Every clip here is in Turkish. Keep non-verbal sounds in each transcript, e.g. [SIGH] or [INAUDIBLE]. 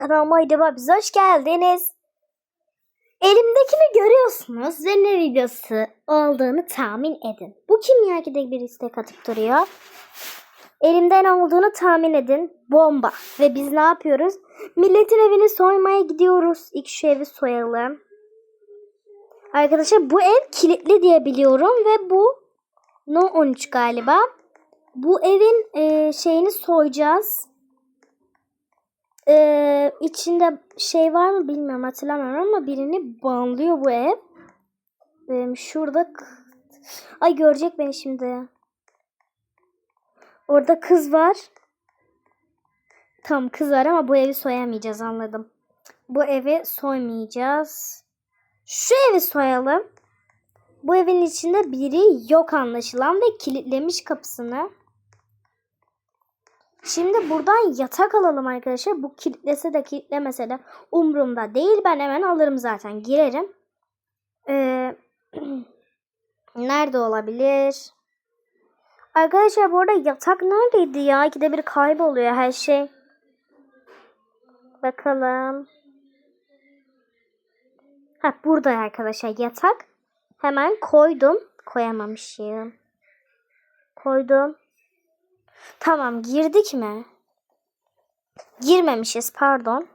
Kanalıma videoma biz hoş geldiniz. Elimdekini görüyorsunuz ve ne videosu olduğunu tahmin edin. Bu kim ya ki de bir istek atıp duruyor. Elimden olduğunu tahmin edin. Bomba. Ve biz ne yapıyoruz? Milletin evini soymaya gidiyoruz. İlk şu evi soyalım. Arkadaşlar bu ev kilitli diye biliyorum ve bu No 13 galiba. Bu evin e, şeyini soyacağız. Ee, içinde şey var mı bilmiyorum hatırlamıyorum ama birini banlıyor bu ev. Ee, şurada ay görecek beni şimdi. Orada kız var. Tam kız var ama bu evi soyamayacağız anladım. Bu evi soymayacağız. Şu evi soyalım. Bu evin içinde biri yok anlaşılan ve kilitlemiş kapısını. Şimdi buradan yatak alalım arkadaşlar. Bu kilitlese de kilitlemese de umurumda değil. Ben hemen alırım zaten. Girerim. Ee, [CLEARS THROAT] nerede olabilir? Arkadaşlar bu arada yatak neredeydi ya? İkide bir kayboluyor her şey. Bakalım. Ha burada arkadaşlar yatak. Hemen koydum. Koyamamışım. Koydum. Tamam girdik mi? Girmemişiz pardon.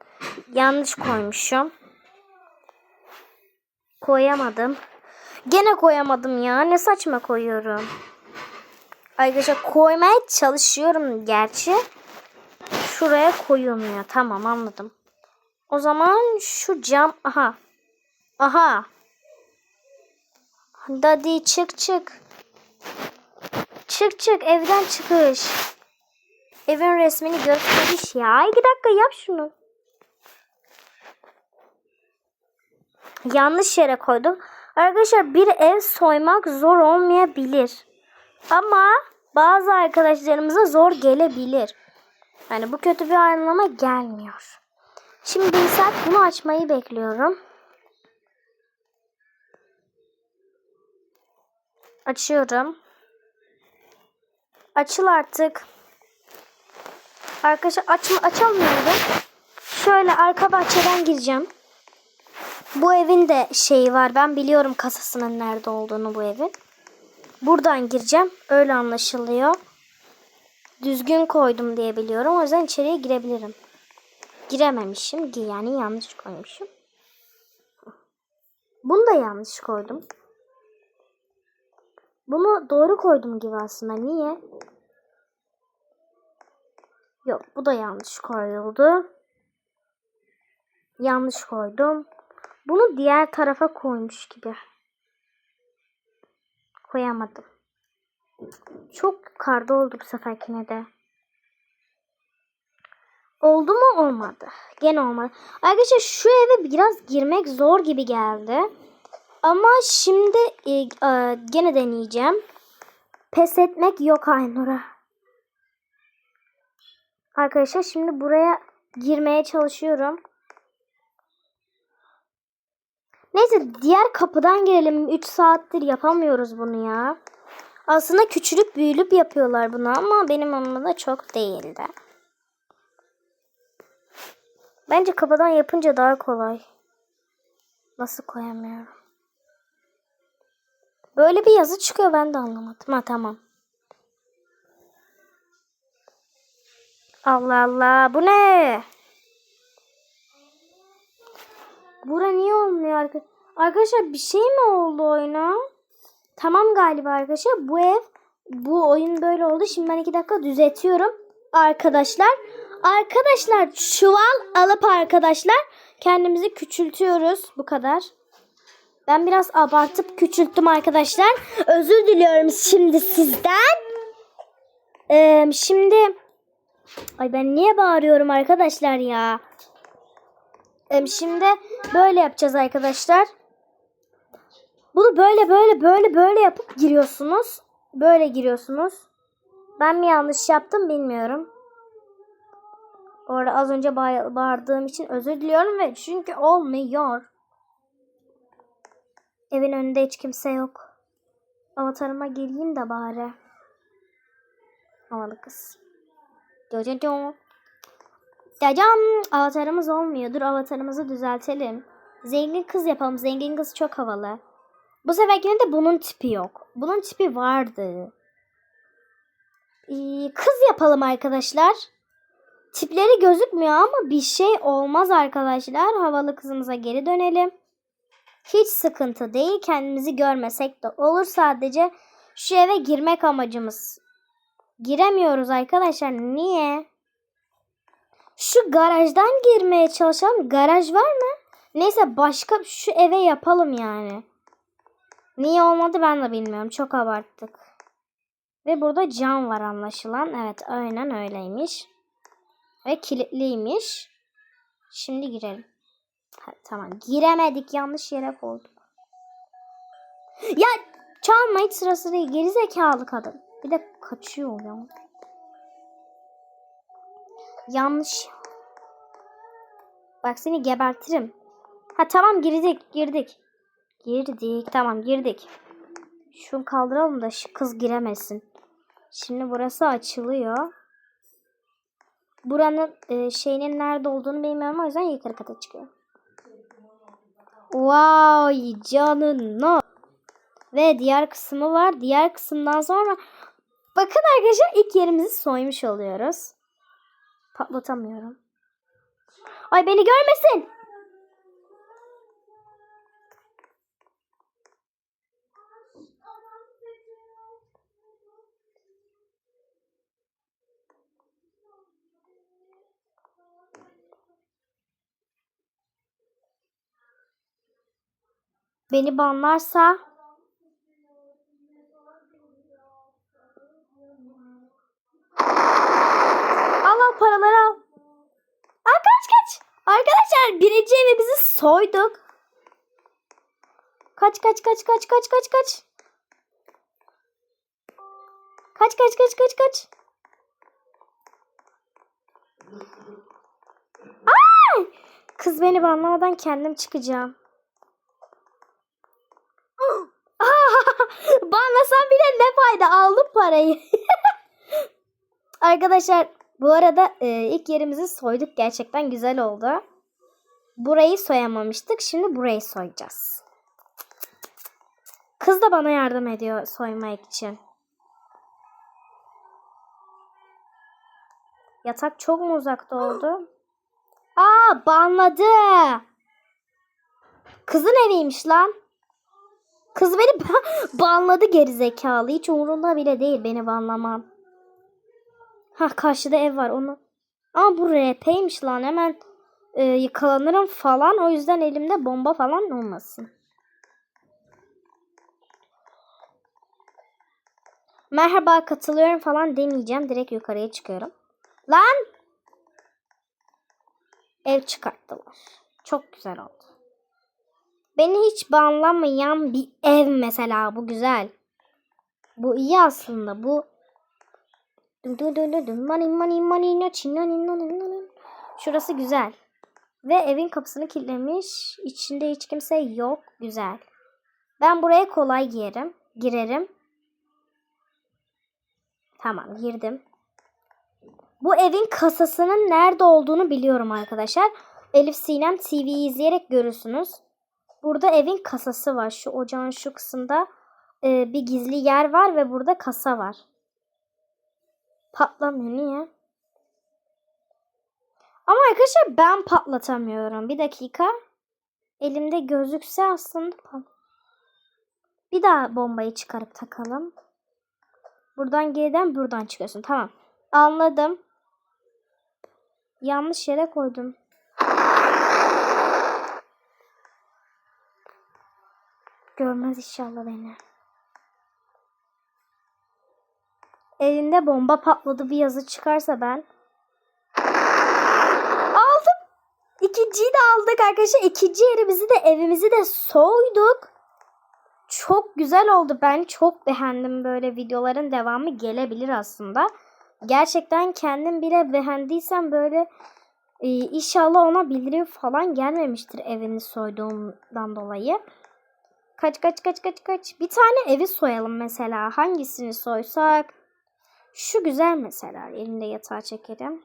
Yanlış koymuşum. Koyamadım. Gene koyamadım ya. Ne saçma koyuyorum. Arkadaşlar koymaya çalışıyorum gerçi. Şuraya koyulmuyor. Tamam anladım. O zaman şu cam... Aha. Aha. Daddy çık çık. Çık çık evden çıkış. Evin resmini gösteriş ya. İki dakika yap şunu. Yanlış yere koydum. Arkadaşlar bir ev soymak zor olmayabilir. Ama bazı arkadaşlarımıza zor gelebilir. Yani bu kötü bir anlama gelmiyor. Şimdi saat bunu açmayı bekliyorum. Açıyorum. Açıl artık. Arkadaşlar aç açamıyorum. Şöyle arka bahçeden gireceğim. Bu evin de şeyi var. Ben biliyorum kasasının nerede olduğunu bu evin. Buradan gireceğim. Öyle anlaşılıyor. Düzgün koydum diye biliyorum. O yüzden içeriye girebilirim. Girememişim. Yani yanlış koymuşum. Bunu da yanlış koydum. Bunu doğru koydum gibi aslında. Niye? Yok bu da yanlış koyuldu. Yanlış koydum. Bunu diğer tarafa koymuş gibi. Koyamadım. Çok yukarıda oldu bu seferkine de. Oldu mu? Olmadı. Gene olmadı. Arkadaşlar şu eve biraz girmek zor gibi geldi. Ama şimdi e, e, gene deneyeceğim. Pes etmek yok Aynur'a. Arkadaşlar şimdi buraya girmeye çalışıyorum. Neyse diğer kapıdan girelim. 3 saattir yapamıyoruz bunu ya. Aslında küçülüp büyülüp yapıyorlar bunu ama benim anımda çok değildi. Bence kapıdan yapınca daha kolay. Nasıl koyamıyorum? Böyle bir yazı çıkıyor ben de anlamadım. Ha tamam. Allah Allah bu ne? Bura niye olmuyor arkadaşlar? Arkadaşlar bir şey mi oldu oyuna? Tamam galiba arkadaşlar. Bu ev bu oyun böyle oldu. Şimdi ben iki dakika düzeltiyorum. Arkadaşlar. Arkadaşlar çuval alıp arkadaşlar kendimizi küçültüyoruz. Bu kadar. Ben biraz abartıp küçülttüm arkadaşlar. Özür diliyorum şimdi sizden. Ee, şimdi ay ben niye bağırıyorum arkadaşlar ya? Ee, şimdi böyle yapacağız arkadaşlar. Bunu böyle böyle böyle böyle yapıp giriyorsunuz. Böyle giriyorsunuz. Ben mi yanlış yaptım bilmiyorum. Orada az önce bağ- bağırdığım için özür diliyorum ve çünkü olmuyor. Evin önünde hiç kimse yok. Avatarıma geleyim de bari. Havalı kız. Cacam avatarımız olmuyor. Dur avatarımızı düzeltelim. Zengin kız yapalım. Zengin kız çok havalı. Bu seferkinde de bunun tipi yok. Bunun tipi vardı. Ee, kız yapalım arkadaşlar. Tipleri gözükmüyor ama bir şey olmaz arkadaşlar. Havalı kızımıza geri dönelim. Hiç sıkıntı değil. Kendimizi görmesek de olur. Sadece şu eve girmek amacımız. Giremiyoruz arkadaşlar. Niye? Şu garajdan girmeye çalışalım. Garaj var mı? Neyse başka şu eve yapalım yani. Niye olmadı ben de bilmiyorum. Çok abarttık. Ve burada cam var anlaşılan. Evet aynen öyleymiş. Ve kilitliymiş. Şimdi girelim. Tamam giremedik yanlış yere koyduk. Ya çalma hiç sırası değil. Gerizekalı kadın. Bir de kaçıyor ya. Yanlış. Bak seni gebertirim. Ha tamam girdik girdik. Girdik tamam girdik. Şunu kaldıralım da şu kız giremesin. Şimdi burası açılıyor. Buranın e, şeyinin nerede olduğunu bilmiyorum o yüzden yukarı kata çıkıyor. Vay canına. Ve diğer kısmı var. Diğer kısımdan sonra bakın arkadaşlar ilk yerimizi soymuş oluyoruz. Patlatamıyorum. Ay beni görmesin. Beni banlarsa Al al paraları al. Aa, kaç kaç. Arkadaşlar birinci evimizi soyduk. Kaç kaç kaç kaç kaç kaç kaç. Kaç kaç kaç kaç kaç. Ay! Kız beni banlamadan kendim çıkacağım. Banlasam bile ne fayda aldım parayı. [LAUGHS] Arkadaşlar bu arada e, ilk yerimizi soyduk. Gerçekten güzel oldu. Burayı soyamamıştık. Şimdi burayı soyacağız. Kız da bana yardım ediyor soymak için. Yatak çok mu uzakta oldu? Aa banladı. Kızın eviymiş lan. Kız beni ba- banladı gerizekalı. Hiç umurunda bile değil beni banlamam. Ha karşıda ev var onu. Ama bu RP'ymiş lan hemen e, yakalanırım falan. O yüzden elimde bomba falan olmasın. Merhaba katılıyorum falan demeyeceğim. Direkt yukarıya çıkıyorum. Lan! Ev çıkarttılar. Çok güzel oldu. Beni hiç banlamayan bir ev mesela. Bu güzel. Bu iyi aslında. Bu. Şurası güzel. Ve evin kapısını kilitlemiş. İçinde hiç kimse yok. Güzel. Ben buraya kolay girerim. Girerim. Tamam girdim. Bu evin kasasının nerede olduğunu biliyorum arkadaşlar. Elif Sinem TV'yi izleyerek görürsünüz. Burada evin kasası var. Şu ocağın şu kısımda e, bir gizli yer var ve burada kasa var. Patlamıyor. Niye? Ama arkadaşlar ben patlatamıyorum. Bir dakika. Elimde gözükse aslında pat- Bir daha bombayı çıkarıp takalım. Buradan geriden buradan çıkıyorsun. Tamam. Anladım. Yanlış yere koydum. Görmez inşallah beni. Elinde bomba patladı bir yazı çıkarsa ben. Aldım. İkinciyi de aldık arkadaşlar. İkinci yerimizi de evimizi de soyduk. Çok güzel oldu. Ben çok beğendim böyle videoların devamı gelebilir aslında. Gerçekten kendim bile beğendiysem böyle e, inşallah ona bildirim falan gelmemiştir evini soyduğumdan dolayı. Kaç kaç kaç kaç kaç. Bir tane evi soyalım mesela. Hangisini soysak? Şu güzel mesela. Elinde yatağı çekelim.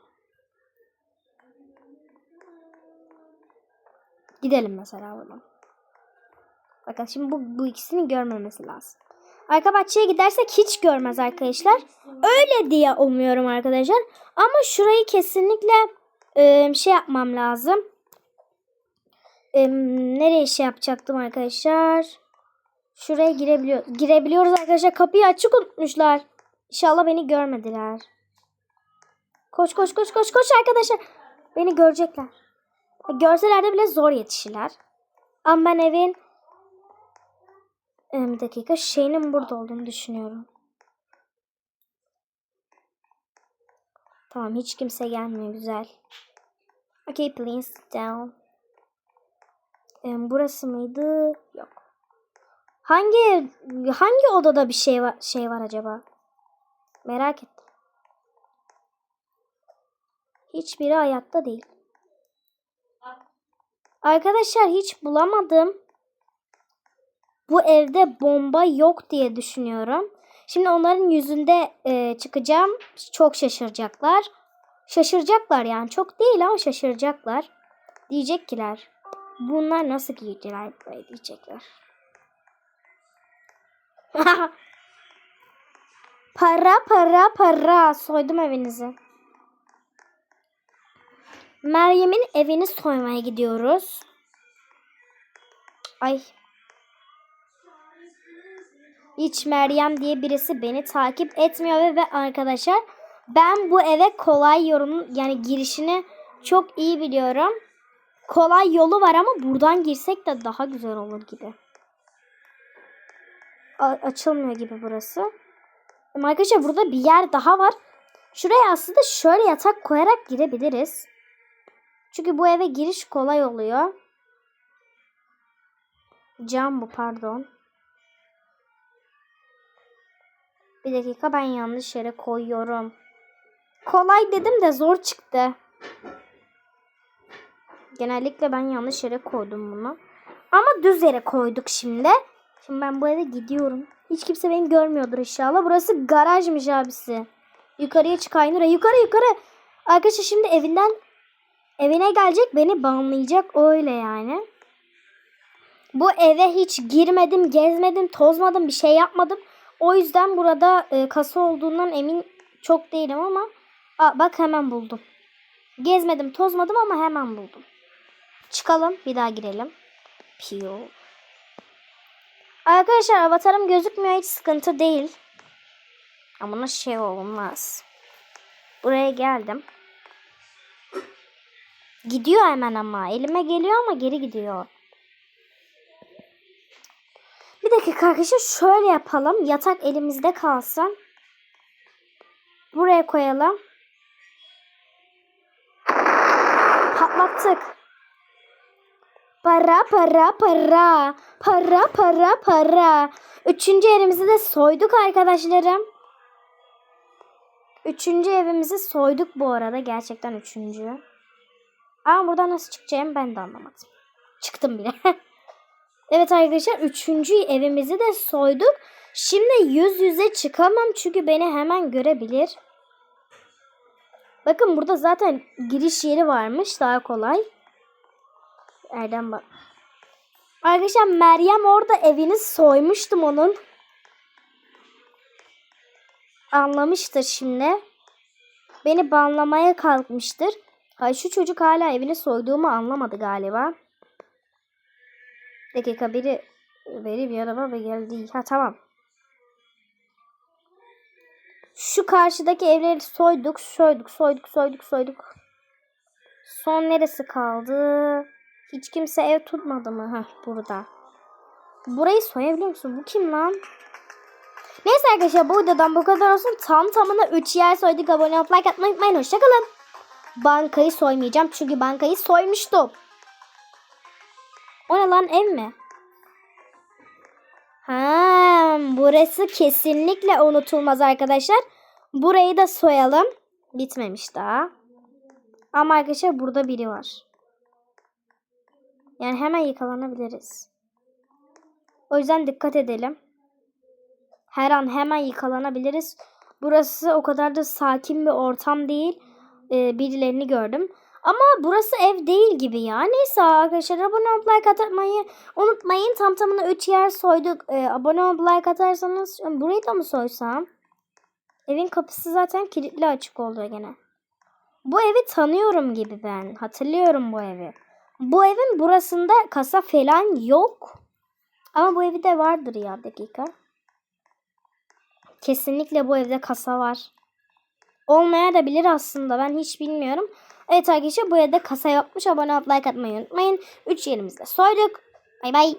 Gidelim mesela buradan. Bakın şimdi bu, bu ikisini görmemesi lazım. Arka bahçeye gidersek hiç görmez arkadaşlar. Öyle diye umuyorum arkadaşlar. Ama şurayı kesinlikle e, şey yapmam lazım. E, nereye şey yapacaktım arkadaşlar? Şuraya girebiliyor girebiliyoruz arkadaşlar. Kapıyı açık unutmuşlar. İnşallah beni görmediler. Koş koş koş koş koş arkadaşlar. Beni görecekler. Görseler de bile zor yetişirler. Ama ben evin e, bir dakika şeyinin burada olduğunu düşünüyorum. Tamam hiç kimse gelmiyor güzel. Okay please down. E, burası mıydı? Yok. Hangi hangi odada bir şey var şey var acaba? Merak ettim. Hiçbiri hayatta değil. Arkadaşlar hiç bulamadım. Bu evde bomba yok diye düşünüyorum. Şimdi onların yüzünde e, çıkacağım. Çok şaşıracaklar. Şaşıracaklar yani. Çok değil ama şaşıracaklar. Diyecekler. Bunlar nasıl giydiler diyecekler. [LAUGHS] para para para. Soydum evinizi. Meryem'in evini soymaya gidiyoruz. Ay. Hiç Meryem diye birisi beni takip etmiyor ve, ve arkadaşlar ben bu eve kolay yolun yani girişini çok iyi biliyorum. Kolay yolu var ama buradan girsek de daha güzel olur gibi. Açılmıyor gibi burası. Ama arkadaşlar burada bir yer daha var. Şuraya aslında şöyle yatak koyarak girebiliriz. Çünkü bu eve giriş kolay oluyor. Cam bu pardon. Bir dakika ben yanlış yere koyuyorum. Kolay dedim de zor çıktı. Genellikle ben yanlış yere koydum bunu. Ama düz yere koyduk şimdi. Şimdi ben bu eve gidiyorum. Hiç kimse beni görmüyordur inşallah. Burası garajmış abisi. Yukarıya çık Aynur'a. Yukarı yukarı. Arkadaşlar şimdi evinden evine gelecek beni banlayacak öyle yani. Bu eve hiç girmedim, gezmedim, tozmadım, bir şey yapmadım. O yüzden burada e, kasa olduğundan emin çok değilim ama Aa, bak hemen buldum. Gezmedim, tozmadım ama hemen buldum. Çıkalım, bir daha girelim. Piyo. Arkadaşlar avatarım gözükmüyor hiç sıkıntı değil. Ama buna şey olmaz. Buraya geldim. Gidiyor hemen ama. Elime geliyor ama geri gidiyor. Bir dakika arkadaşlar şöyle yapalım. Yatak elimizde kalsın. Buraya koyalım. Patlattık. Para para para. Para para para. Üçüncü evimizi de soyduk arkadaşlarım. Üçüncü evimizi soyduk bu arada. Gerçekten üçüncü. Ama buradan nasıl çıkacağım ben de anlamadım. Çıktım bile. [LAUGHS] evet arkadaşlar üçüncü evimizi de soyduk. Şimdi yüz yüze çıkamam çünkü beni hemen görebilir. Bakın burada zaten giriş yeri varmış daha kolay. Erdem bak. Arkadaşlar Meryem orada evini soymuştum onun. Anlamıştır şimdi. Beni banlamaya kalkmıştır. Ay şu çocuk hala evini soyduğumu anlamadı galiba. Dakika biri biri bir araba ve geldi. Ha tamam. Şu karşıdaki evleri soyduk, soyduk, soyduk, soyduk, soyduk. Son neresi kaldı? Hiç kimse ev tutmadı mı? Heh, burada. Burayı soyabiliyor musun? Bu kim lan? Neyse arkadaşlar bu videodan bu kadar olsun. Tam tamına 3 yer soyduk. Abone olup like atmayı unutmayın. Hoşçakalın. Bankayı soymayacağım. Çünkü bankayı soymuştum. O ne lan ev mi? Ha, burası kesinlikle unutulmaz arkadaşlar. Burayı da soyalım. Bitmemiş daha. Ama arkadaşlar burada biri var. Yani hemen yakalanabiliriz. O yüzden dikkat edelim. Her an hemen yakalanabiliriz. Burası o kadar da sakin bir ortam değil. Ee, birilerini gördüm. Ama burası ev değil gibi ya. Neyse arkadaşlar abone olup like atmayı unutmayın. Tam tamına 3 yer soyduk. Ee, abone olup like atarsanız burayı da mı soysam? Evin kapısı zaten kilitli açık oluyor gene. Bu evi tanıyorum gibi ben. Hatırlıyorum bu evi. Bu evin burasında kasa falan yok. Ama bu evde vardır ya dakika. Kesinlikle bu evde kasa var. Olmaya da bilir aslında. Ben hiç bilmiyorum. Evet arkadaşlar bu evde kasa yokmuş. Abone olup like atmayı unutmayın. 3 yerimizde soyduk. Bay bay.